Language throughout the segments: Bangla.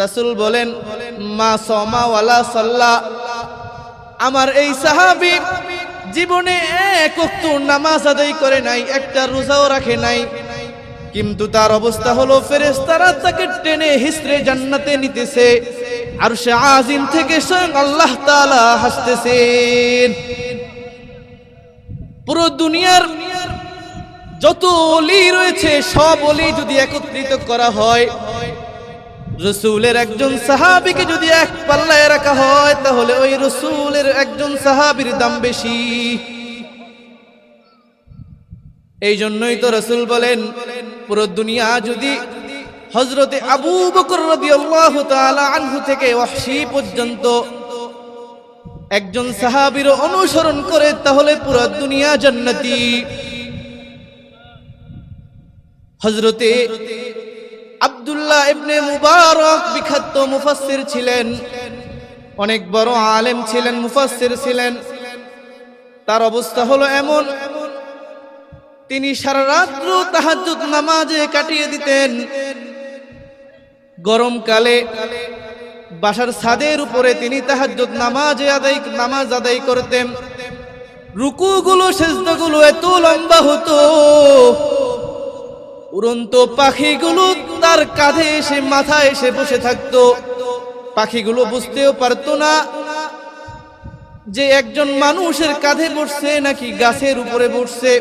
রাসূল বলেন, মা সমা ওয়ালা সাল্লা। আমার এই সাহাবী জীবনে এক নামাজ আদায় করে নাই, একটা রোজাও রাখে নাই। কিন্তু তার অবস্থা হলো, ফেরেশতারা তাকে টেনে হিসড়ে জান্নাতে নিতেছে। আর সে আজিম থেকে স্বয়ং আল্লাহ তাআলা হাসতেছেন। পুরো দুনিয়ার যত অলি রয়েছে, সব অলি যদি একত্রিত করা হয় রসুলের একজন সাহাবিকে যদি এক পাল্লায় রাখা হয়, তাহলে ওই রসুলের একজন সাহাবির দাম বেশি। এই জন্যই তো রসুল বলেন, পুরো দুনিয়া যদি হজরতে আবু বকর আনহু থেকে ওয়াহশী পর্যন্ত একজন সাহাবীর অনুসরণ করে, তাহলে পুরো দুনিয়া জান্নাতি। হজরতে আব্দুল্লাহ ইবনে মুবারক বিখ্যাত মুফাসসির ছিলেন। অনেক বড় আলেম ছিলেন, মুফাসসির ছিলেন। তার অবস্থা হলো এমন। তিনি সারা রাত্র তাহাজ্জুদ নামাজে কাটিয়ে দিতেন। গরমকালে বাসার ছাদের উপরে তিনি তাহাজ্জুদ নামাজে আদায়, নামাজ আদায় করতেন। রুকুগুলো, সেজদাগুলো এত লম্বা হতো। উড়ন্ত পাখিগুলো তার কাঁধে এসে, মাথায় এসে বসে থাকতো। পাখিগুলো বুঝতেও পারতো না যে একজন মানুষের কাঁধে বসছে নাকি গাছের উপরে বসছে।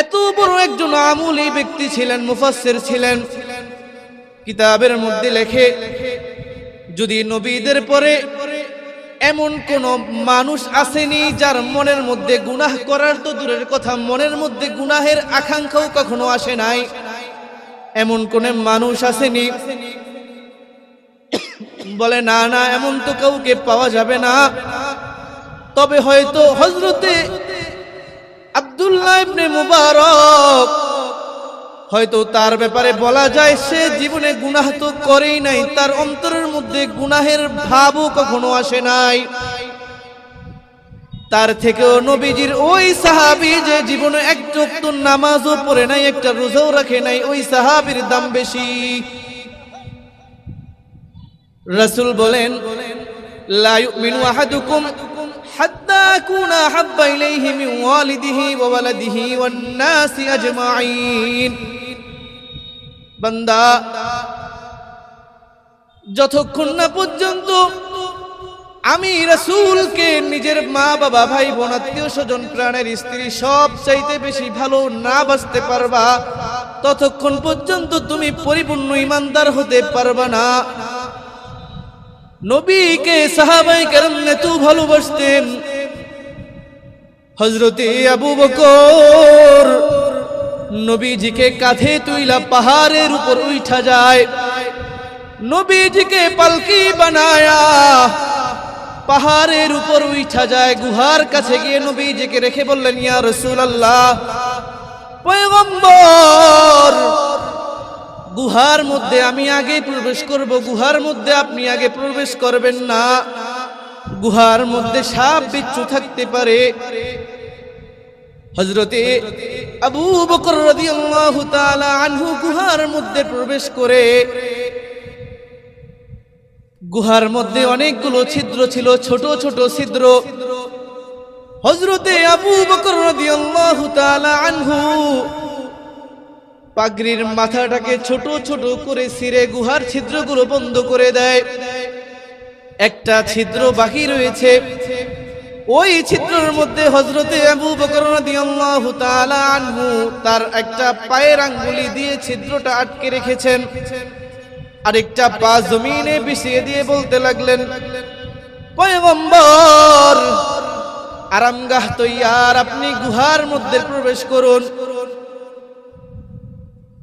এত বড় একজন আমুলি ব্যক্তি ছিলেন, মুফাসসির ছিলেন। কিতাবের মধ্যে লেখে, যদি নবীদের পরে এমন কোন মানুষ আসেনি যার মনের মধ্যে গুনাহ করার তো দূরের কথা, মনের মধ্যে গুনাহের আকাঙ্ক্ষাও কখনো আসে নাই। এমন কোন মানুষ আসেনি। বলে, না না, এমন তো কাউকে পাওয়া যাবে না। তবে হয়তো হজরতে আব্দুল্লাহ ইবনে মুবারক হয়তো তার ব্যাপারে বলা যায় সে জীবনে গুনাহ তো করেই নাই, তার অন্তরের মধ্যে গুনাহের ভাবও কখনো আসে নাই। তার থেকেও নবীজির ওই সাহাবি যে জীবনে এক চোখতো নামাজও পড়ে নাই, একটা রোজাও রাখে নাই, ওই সাহাবির দাম বেশি। রাসূল বলেন, লা ইউমিনু আহাদুকুম হাত্তা আকুনা হাব্বা ওয়ালিদিহি আজমাইন। বান্দা, যতক্ষণ না পর্যন্ত আমি রাসূলকে নিজের মা বাবা, ভাই বোন, আত্মীয় স্বজন, প্রাণের স্ত্রী সব চাইতে বেশি ভালো না বাঁচতে পারবা, ততক্ষণ পর্যন্ত তুমি পরিপূর্ণ ইমানদার হতে পারবা না। নবীকে সাহাবাই কেরম এত ভালোবাসতেন। হজরতে আবু বকর নবীজিকে কাঁধে তুইলা পাহাড়ের উপর উঠা যায়। নবীজিকে পালকি বানায়া পাহাড়ের উপর উঠা যায়। গুহার কাছে গিয়ে নবীজিকে রেখে বললেন, ইয়া রাসূলুল্লাহ, পয়গম্বর, গুহার মধ্যে আমি আগে প্রবেশ করব, গুহার মধ্যে আপনি আগে প্রবেশ করবেন না। গুহার মধ্যে সাপ বিচ্ছু থাকতে পারে। হজরতে আবু বকর রাদিয়াল্লাহু আনহু গুহার মধ্যে প্রবেশ করে, গুহার মধ্যে অনেকগুলো ছিদ্র ছিল, ছোট ছোট ছিদ্র। হজরতে আবু বকর আনহু পাগড়ির মাথাটাকে ছোট ছোট করে ছিঁড়ে গুহার ছিদ্রগুলো বন্ধ করে দেয়। একটা ছিদ্র বাকি রয়েছে। ওই চিত্রের মধ্যে হজরতে আবু বকর রাদিয়াল্লাহু তাআলা আনহু তার একটা পায়ের আঙ্গুলি দিয়ে ছিদ্রটা আটকে রেখেছেন। আরেকটা পা জমিনে বিছিয়ে দিয়ে বলতে লাগলেন, পয়গম্বর, আরামগাহ তৈয়ার আপনি গুহার মধ্যে প্রবেশ করুন।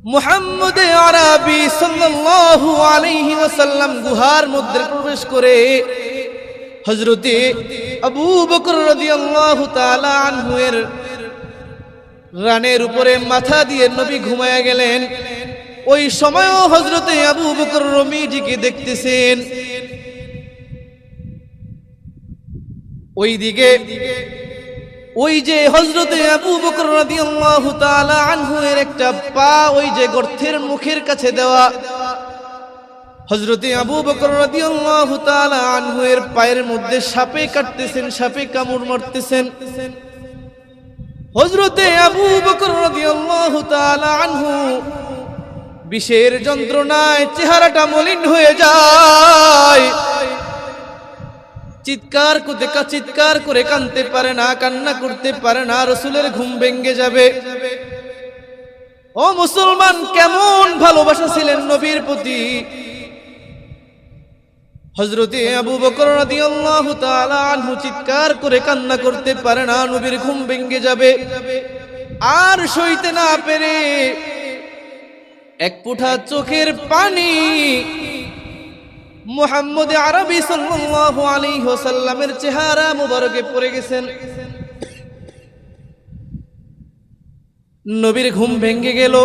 মুহাম্মদ আরবি সাল্লাল্লাহু আলাইহি ওয়াসাল্লাম গুহার মধ্যে প্রবেশ করে হযরতে আবু বকর রাদিয়াল্লাহু তাআলা আনহু রানের উপরে মাথা দিয়ে নবী ঘুমায়া গেলেন। ওই সময়ও হজরতে আবু বকর রমিজিকে দেখতেছেন। ওই দিকে ওই যে হজরতে আবু বকর রাদিয়াল্লাহু তাআলা আনহু একটা পা ওই যে গর্তের মুখের কাছে দেওয়া হজরতে আবু বকর আনহু এর পায়ের মধ্যে সাপে কাটতেছেন, সাপে কামড় মারতেছেন। হজরতে আবু বকর রাদিয়াল্লাহু আনহু বিষের যন্ত্রণায় চেহারাটা মলিন হয়ে যায়। চিৎকার করতে চিৎকার করে কানতে পারে না, কান্না করতে পারে না, রসুলের ঘুম ভেঙ্গে যাবে। ও মুসলমান, কেমন ভালোবাসা ছিলেন নবীর প্রতি? হজরতে আবু বকর রাদিয়াল্লাহু তাআলা আনহু চিৎকার করে কান্না করতে পারে না, নবীর ঘুম ভেঙ্গে যাবে। আর সইতে না পেরে এক পুঠা চোখের পানি মুহাম্মদ আরবি সাল্লাল্লাহু আলাইহি ওয়াসাল্লামের চেহারা মুবারকে পড়ে গেছেন। নবীর ঘুম ভেঙ্গে গেল।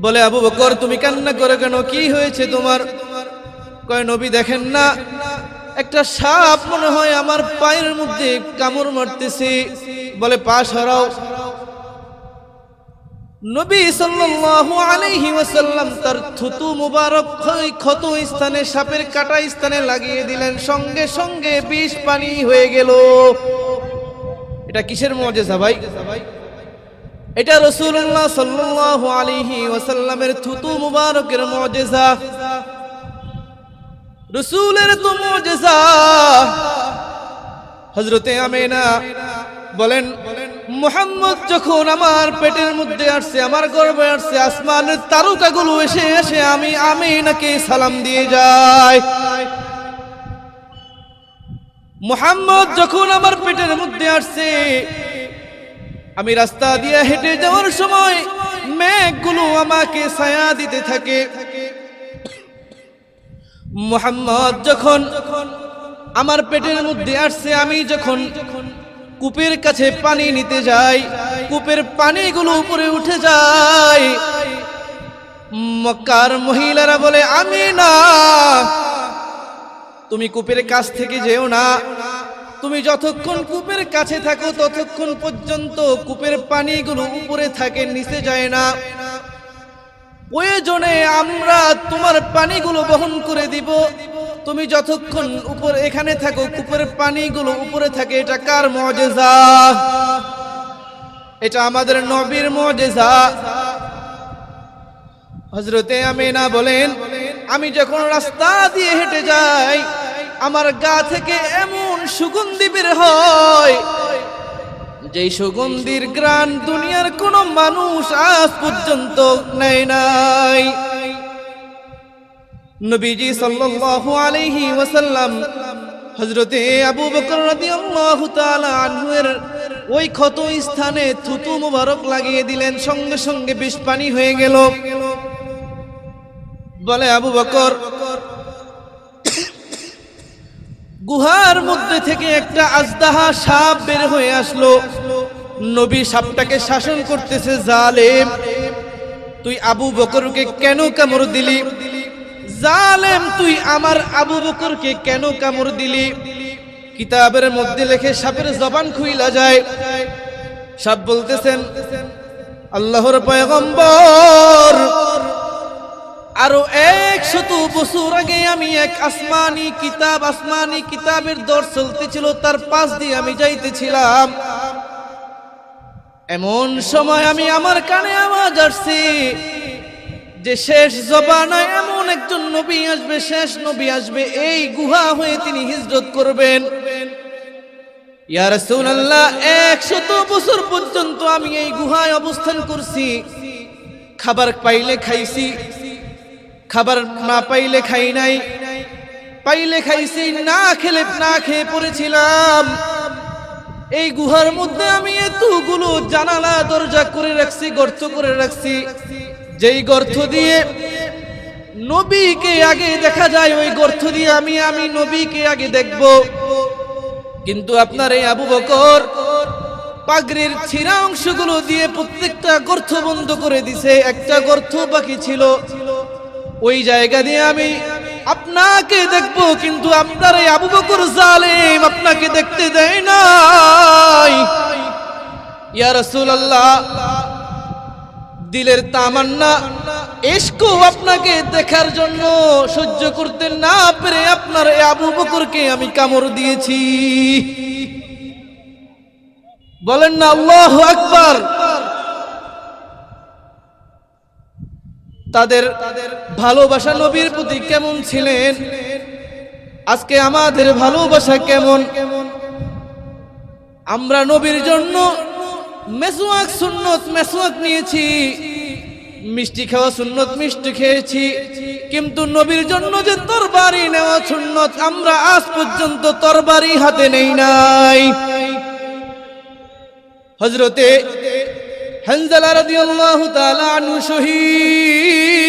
বলে, আবু বকর, তুমি কান্না করে কেন? কি হয়েছে তোমার? কয়, নবী দেখেন না, একটা সাপ মনে হয় আমার পায়ের মধ্যে কামড় মারতেছে। বলে, পা সরাও। নবী সাল্লাল্লাহু আলাইহি ওয়াসাল্লাম তার থুতু মুবারক ক্ষত স্থানে, সাপের কাটা স্থানে লাগিয়ে দিলেন। সঙ্গে সঙ্গে বিষ পানি হয়ে গেল। এটা কিসের মুজিজা ভাই? এটা রাসূলুল্লাহ সাল্লাল্লাহু আলাইহি ওয়াসাল্লামের থুতু মুবারকের মুজিজা। রসুলের তো মুজিজা। হযরতে আমেনা বলেন, মোহাম্মদ যখন আমার পেটের মধ্যে আসছে, আমার গর্বে আসছে, আসমানের তারকাগুলো এসে এসে আমি আমিনাকে সালাম দিয়ে যায় মোহাম্মদ যখন আমার পেটের মধ্যে আসছে, আমি রাস্তা দিয়ে হেঁটে যাওয়ার সময় মেঘগুলো আমাকে ছায়া দিতে থাকে। মোহাম্মদ যখন আমার পেটের মধ্যে আসছে, আমি যখন কূপের কাছে পানি নিতে যাই, কূপের পানিগুলো উপরে উঠে যায়, মক্কার মহিলারা বলে, আমি না। তুমি কূপের কাছ থেকে যেও না। তুমি যতক্ষণ কূপের কাছে থাকো, ততক্ষণ পর্যন্ত কূপের পানিগুলো উপরে থাকে, নিচে যায় না। প্রয়োজনে আমরা তোমার পানিগুলো বহন করে দিব। তুমি যতক্ষণ উপর এখানে থাকো কূপের পানিগুলো উপরে থাকে। এটা কার মজেজা? এটা আমাদের নবীর মজেজা। হজরতে আমিনা বলেন, আমি যখন রাস্তা দিয়ে হেঁটে যাই, আমার গা থেকে এমন সুগন্ধি বের হয় যেই সুগন্ধির গ্রান দুনিয়ার কোন মানুষ আজ পর্যন্ত নেয় নাই। নবীজি সাল্লাল্লাহু আলাইহি ওয়াসাল্লাম হযরতে আবু বকর রাদিয়াল্লাহু তাআলা আনহু এর ওই ক্ষত স্থানে থুতু মুবারক লাগিয়ে দিলেন, সঙ্গে সঙ্গে বিষ পানি হয়ে গেল। বলে আবু বকর গুহার মধ্যে থেকে একটা আজদাহা সাপ বের হয়ে আসলো। নবী সাপটাকে শাসন করতেছে জালেম। তুই আবু বকরকে কেন কামড় দিলি? জালেম, তুই আমার আবু বকরকে কেন কামড় দিলি? কিতাবের মধ্যে লেখে সাপের জবান খুইলা যায়। সাপ বলতেছেন, আল্লাহর পয়গম্বর আরও এক শত বছর আগে আমি এক আসমানি কিতাব, আসমানি কিতাবের দর চলতেছিল, তার পাশ দিয়ে আমি যাইতেছিলাম। এমন সময় আমি আমার কানে আওয়াজ আসছি যে শেষ জবানায় এমন একজন নবী আসবে, শেষ নবী আসবে, এই গুহা হয়ে তিনি হিজরত করবেন। ইয়া রাসূলুল্লাহ 100 বছর পর্যন্ত আমি এই গুহায় অবস্থান করছি। খাবার পাইলে খাইছি। খাবার না পাইলে খাই নাই। পাইলে খাইছি না খেলে না খেয়ে পড়েছিলাম। এই গুহার মধ্যে আমি এতগুলো জানালা, দরজা করে রাখছি, গর্ত করে রাখছি। যেই গর্ত দিয়ে নবীকে আগে দেখা যায়, ওই গর্ত দিয়ে আমি আমি নবীকে আগে দেখব। কিন্তু আপনার এই আবু বকর পাগড়ির ছিঁড়া অংশগুলো দিয়ে প্রত্যেকটা গর্ত বন্ধ করে দিছে। একটা গর্ত বাকি ছিল। ওই জায়গা দিয়ে আমি আপনাকে দেখব, কিন্তু আপনার এই আবু বকর জালেম আপনাকে দেখতে দেয় নাই। ইয়া রাসূলুল্লাহ, দিলের তামান্না এসকো আপনাকে দেখার জন্য সহ্য করতে না পেরে আপনার এই আবু বকরকে আমি কামড় দিয়েছি। বলেন না, আল্লাহ আকবার। তাদের ভালোবাসা নবীর প্রতি কেমন ছিলেন? আজকে আমাদের ভালোবাসা কেমন? আমরা নবীর জন্য মেসোয়াক সুন্নত মেসোয়াক নিয়েছি। মিষ্টি খাওয়া সুন্নত, মিষ্টি খেয়েছি। কিন্তু নবীর জন্য যে তরবারি নেওয়া সুন্নত, আমরা আজ পর্যন্ত তরবারি হাতে নেই নাই। হজরতে হানজালা রাদিয়াল্লাহু তাআলা আনহু শহীদ।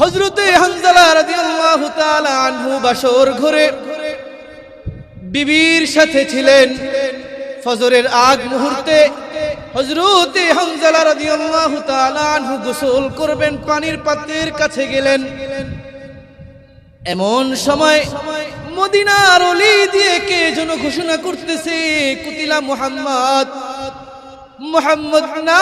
হজরতে হানজালা রাদিয়াল্লাহু তাআলা আনহু বাসর ঘরে বিবির সাথে ছিলেন। ফজরের আগ মুহূর্তে হজরতে হানজালা রাদিয়াল্লাহু তাআলা আনহু গোসল করবেন, পানির পাত্রের কাছে গেলেন। এমন সময় মদিনার অলি দিয়ে কে যেন ঘোষণা করতেছে? কুতিলা মুহাম্মদ। মুহাম্মদ নাই।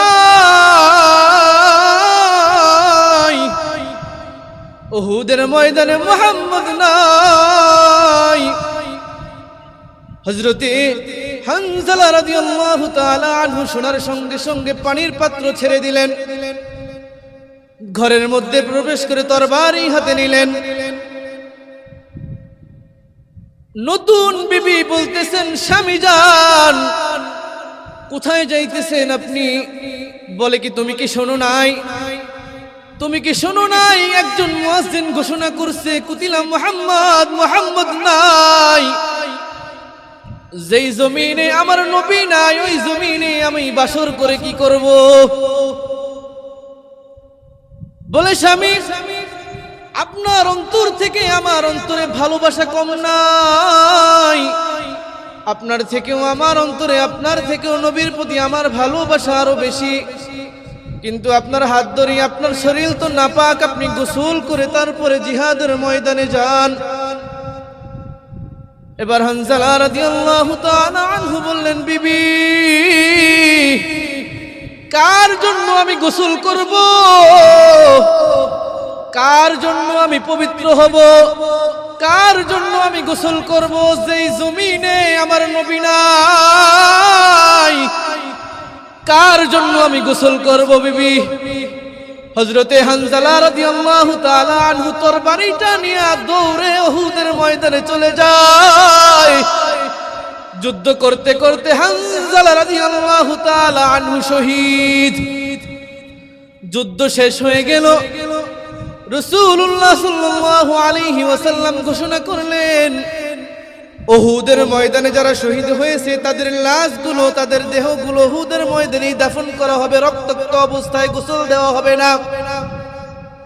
ওহুদের ময়দানে মুহাম্মদ নাই। হজরতে হানজালা রাদিয়াল্লাহু তাআলা আনহু শোনার সঙ্গে সঙ্গে পানির পাত্র ছেড়ে দিলেন। ঘরের মধ্যে প্রবেশ করে তরবারি হাতে নিলেন। নতুন বিবি বলতেছেন, স্বামী যান, কোথায় যাইতেছেন আপনি? বলে কি, তুমি কি শোনো নাই? তুমি কি শোনো নাই? একজন মুয়াজ্জিন ঘোষণা করছে, কুতিলা মুহাম্মদ মুহাম্মদ নাই। যেই জমিনে আমার নবী নাই, ওই জমিনে আমি বাসর করে কি করব? বলে স্বামী স্বামী আপনার অন্তর থেকে আমার অন্তরে ভালোবাসা কম নাই। আপনার থেকেও আমার অন্তরে, আপনার থেকেও নবীর প্রতি আমার ভালোবাসা আরও বেশি। কিন্তু আপনার হাত ধরে আপনার শরীর তো নাপাক, আপনি গোসল করে তারপরে জিহাদের ময়দানে যান। এবার হানজালা রাদিয়াল্লাহু তাআলা বললেন, বিবি, কার জন্য আমি গোসল করব? কার জন্য আমি পবিত্র হব? কার জন্য আমি গোসল করব? যেই জমিনে আমার নবী নাই। কার জন্য আমি গোসল করব বিবি? হজরতে হানজালা রাদিয়াল্লাহু তাআলা আনহু তরবারিটা নিয়ে দৌড়ে ওহুদের ময়দানে চলে যায়। যুদ্ধ করতে করতে হানজালা রাদিয়াল্লাহু তাআলা আনহু শহীদ। যুদ্ধ শেষ হয়ে গেল। রসুল্লাহ সাল্লাল্লাহু আলাইহি ওয়াসাল্লাম ঘোষণা করলেন, ওহুদের ময়দানে যারা শহীদ হয়েছে, তাদের লাশগুলো, তাদের দেহগুলো ওহুদের ময়দানে দাফন করা হবে, রক্তাক্ত অবস্থায় গোসল দেওয়া হবে না।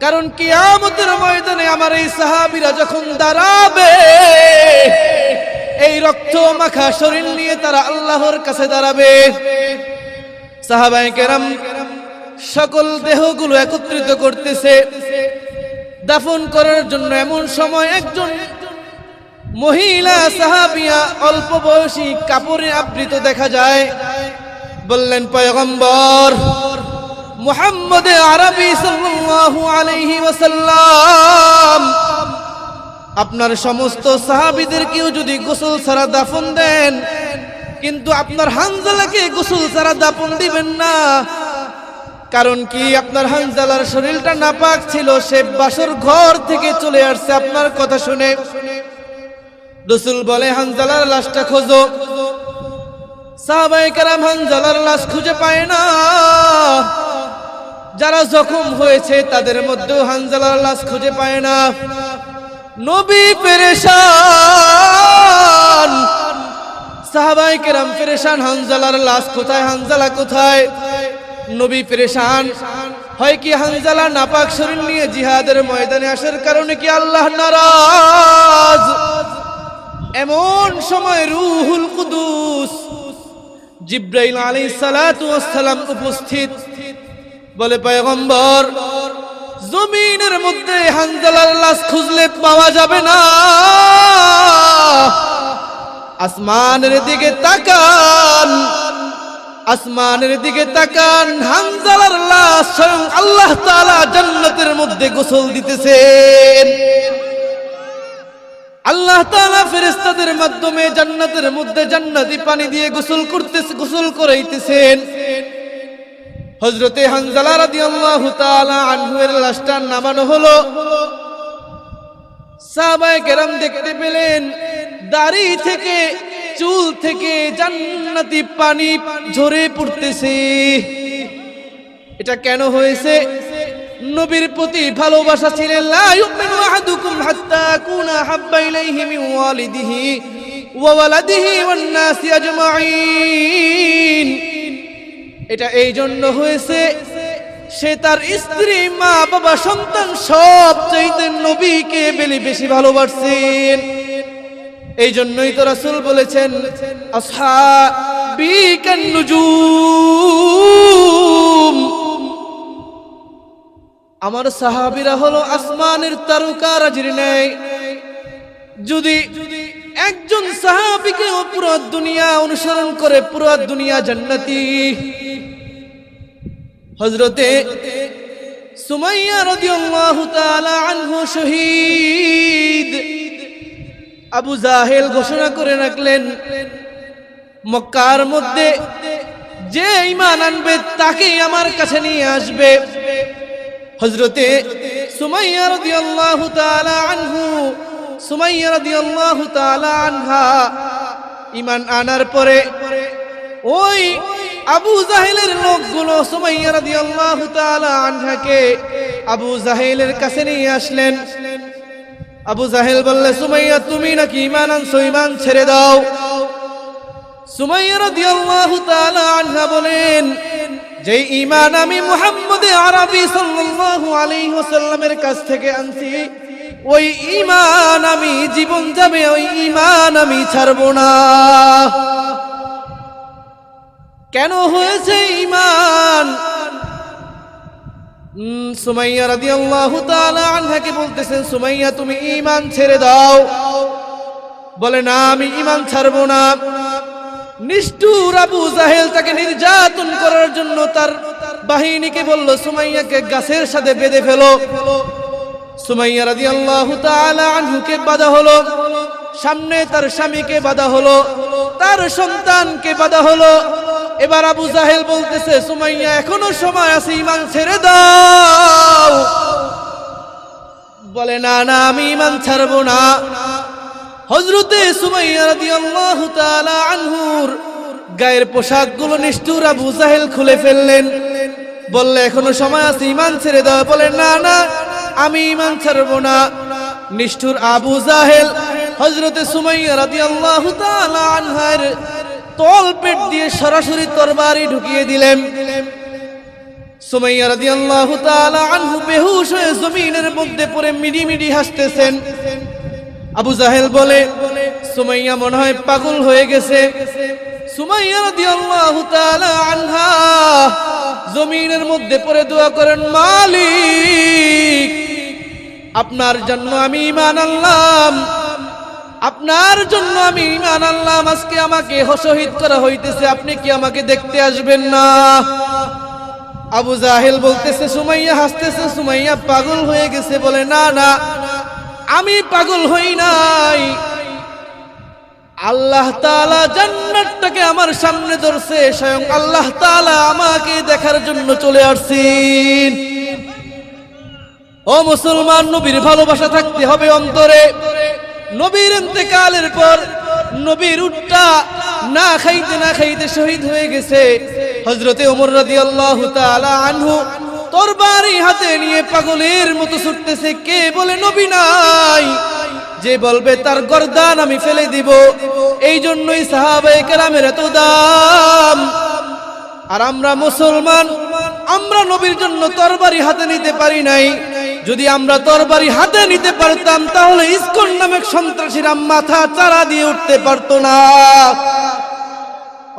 কারণ কিয়ামতের ময়দানে আমার এই সাহাবীরা যখন দাঁড়াবে, এই রক্ত মাখা শরীর নিয়ে তারা আল্লাহর কাছে দাঁড়াবে। সাহাবায়ে কেরাম সকল দেহগুলো একত্রিত করতেছে। দাফন করার জন্য এমন সময় একজন মহিলা সাহাবিয়া অল্প বয়সী কাপড়ে আবৃত দেখা যায়। বললেন, পয়গম্বর, মুহাম্মদ আরবি সাল্লাল্লাহু আলাইহি ওয়াসাল্লাম, আপনার সমস্ত সাহাবীদেরকেও যদি গোসল ছাড়া দাফন দেন, কিন্তু আপনার হানজালাকে গোসল ছাড়া দাফন দিবেন না কারণ কি আপনার হানজালার শরীরটা নাপাক ছিল, সে বাসর ঘর থেকে চলে আসছে আপনার কথা শুনে। রসুল বলে, হানজালার লাশটা খোঁজো। সাহাবাই কারাম হানজালার লাশ খুঁজে পায় না। যারা জখম হয়েছে, তাদের মধ্যেও হানজালার লাশ খুঁজে পায় না। নবী পেরেশান। সাহাবাই কেরাম পেরেশান, হানজালার লাশ কোথায়, হানজালা কোথায়? নবী পেরেশান। হয় কি হানজালা নাপাক শরীর নিয়ে জিহাদের ময়দানে আসার কারণে কি আল্লাহ নারাজ? এমন সময় রুহুল কুদুস জিব্রাইল আলাইহিস সালাতু ওয়াস সালাম উপস্থিত। বলে, পয়গম্বর, জমিনের মধ্যে হানজালার লাশ খুঁজলে পাওয়া যাবে না। আসমানের দিকে তাকান। আসমানের দিকে তাকান হানজালার লাশ স্বয়ং আল্লাহ তাআলা জান্নাতের মধ্যে গোসল দিতেছেন। আল্লাহ তাআলা ফেরেশতাদের মাধ্যমে জান্নাতের মধ্যে জান্নাতি পানি দিয়ে গোসল করতেছে, গোসল করাইতেছেন। হযরতে হানজালা রাদিয়াল্লাহু তাআলা আনহু এর লাশটা নামানো হলো। সাহাবায়ে কেরাম দেখতে পেলেন, দাড়ি থেকে চুল থেকে জান্নাতি পানি ঝরে পড়তেছে। এটা কেন হয়েছে? নবীর প্রতি ভালোবাসা ছিলেন লা ইউমিনু আহাদুকুম হাত্তা কুনা হাব্বা ইলাইহি মিন ওয়ালিদিহি ওয়া ওয়ালাদিহি ওয়ান নাসি আজমাইন। এটা এই জন্য হয়েছে, সে তার স্ত্রী, মা, বাবা, সন্তান সব চাইতে নবীকে বেলি বেশি ভালোবাসছেন এই জন্যই তো রাসুল বলেছেন আমার সাহাবিরা হলো আসমানের তারকা, রাজির নেয় যদি একজন সাহাবীকে পুরো দুনিয়া অনুসরণ করে, পুরো দুনিয়া জান্নাতি। হজরতে সুমাইয়া রাদিয়াল্লাহু তাআলা আনহু শহীদ। আবু জাহেল ঘোষণা করে রাখলেন, মক্কার মধ্যে যে ইমান আনবে তাকেই আমার কাছে নিয়ে আসবে। হজরতে সুমাইয়া রাদিয়াল্লাহু তাআলা আনহু, সুমাইয়া রাদিয়াল্লাহু তাআলা আনহা ঈমান আনার পরে ওই আবু জাহেলের লোকগুলো সুমাইয়া রাদিয়াল্লাহু তাআলা আনহাকে আবু জাহেলের কাছে নিয়ে আসলেন। আবু জাহেল বললে সুমাইয়া তুমি নাকি ইমান আনছো ঈমান ছেড়ে দাও। সুমাইয়া রাদিয়াল্লাহু তাআলা আনহা বলেন যে ঈমান আমি মুহাম্মদে আরবি সাল্লাল্লাহু আলাইহি ওয়াসাল্লামের কাছ থেকে আনছি ওই ঈমান আমি জীবন যাবে ওই ঈমান আমি ছাড়বো না। কেন হয়েছে উম, সুমাইয়া রাদিয়াল্লাহু তাআলা আনহাকে বলতেছেন, সুমাইয়া, তুমি ঈমান ছেড়ে দাও। বলে, না, আমি ঈমান ছাড়বো না। নিষ্ঠুর আবু জাহেল তাকে নির্যাতন করার জন্য তার বাহিনীকে বলল, সুমাইয়াকে গাছের সাথে বেঁধে ফেলো। সুমাইয়া রাদিয়াল্লাহু তাআলা আনহুকে বাধা হলো। সামনে তার স্বামীকে বাধা হলো, তার সন্তানকে বাধা হলো। এবার আবু জাহেল বলতেছে, সুমাইয়া, এখনও সময় আছে ইমান ছেড়ে দাও। বলে, না না, আমি ইমান ছাড়বো না। হজরতে সুমাইয়া রাদিয়াল্লাহু তাআলা আনহুর গায়ের পোশাকগুলো নিষ্ঠুর আবু জাহেল খুলে ফেললেন। বললে, এখনও সময় আছে ইমান ছেড়ে দাও। বলে, না না, আমি ইমান ছাড়বো না। নিষ্ঠুর আবু জাহেল হজরতে সুমাইয়া রাদিয়াল্লাহু তাআলা আনহার তল পেট দিয়ে সরাসরি তরবারি ঢুকিয়ে দিলেন। সুমাইয়া রাদিয়াল্লাহু তাআলা আনহু বেহুশ হয়ে জমিনের মধ্যে পড়ে মিডি মিডি হাসতেছেন। আবু জাহেল বলে, সুমাইয়া মনে হয় পাগল হয়ে গেছে। সুমাইয়া রাদিয়াল্লাহু তাআলা আনহা জমিনের মধ্যে পড়ে দোয়া করেন, মালিক, আপনার জন্য আমি ঈমান আনলাম। আপনার জন্য আমি ঈমান আনলাম, আজকে আমাকে শহীদ করা হইতেছে, আপনি কি আমাকে দেখতে আসবেন না? আবু জাহেল বলতেছে, সুমাইয়া হাসতেছে, সুমাইয়া পাগল হয়ে গেছে, বলে, না না, আমি পাগল হই নাই। আল্লাহ তাআলা জান্নাতটাকে আমার সামনে ধরছে, স্বয়ং আল্লাহ তাআলা আমাকে দেখার জন্য চলে আসছেন। ও মুসলমান, নবীর ভালোবাসা থাকতে হবে অন্তরে। নবীর ইন্তেকালের পর নবীর উটটা না খাইতে না খাইতে শহীদ হয়ে গেছে। হজরতে ওমর রাদিয়াল্লাহু তাআলা আনহু তরবারি হাতে নিয়ে পাগলের মতো ছুটতেছে। কে বলে? নবী নাই। যে বলবে, তার গর্দান আমি ফেলে দিব। এই জন্যই সাহাবায়ে কেরামের এত দাম। আর আমরা মুসলমান, আমরা নবীর জন্য তরবারি হাতে নিতে পারি নাই। যদি আমরা তরবারি হাতে নিতে পারতাম, তাহলে ইসকন নামক সন্ত্রাসীরা মাথা চারা দিয়ে উঠতে পারতো না।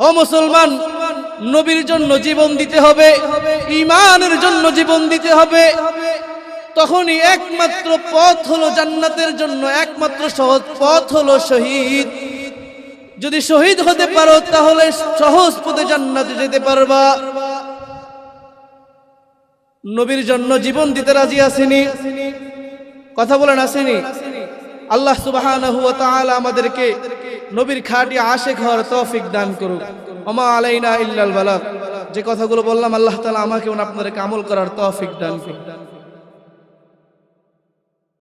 ও মুসলমান, নবীর জন্য জীবন দিতে হবে ইমানের জন্য জীবন দিতে হবে। তখনই একমাত্র পথ হলো জান্নাতের জন্য, একমাত্র সহজ পথ হলো শহীদ। যদি শহীদ হতে পারো, তাহলে সহজ পথে জান্নাতে যেতে পারবা। নবীর জন্য জীবন দিতে রাজি আসেনি। কথা বলেন, আসেনি? আল্লাহ সুবাহ আমাদেরকে নবীর খাটি আসে ঘর তৌফিক দান করুক। অমা আলাইনা ইল্লাল বালা যে কথাগুলো বললাম, আল্লাহ তালা আমাকে আপনাদেরকে আমল করার তৌফিক দান করুক।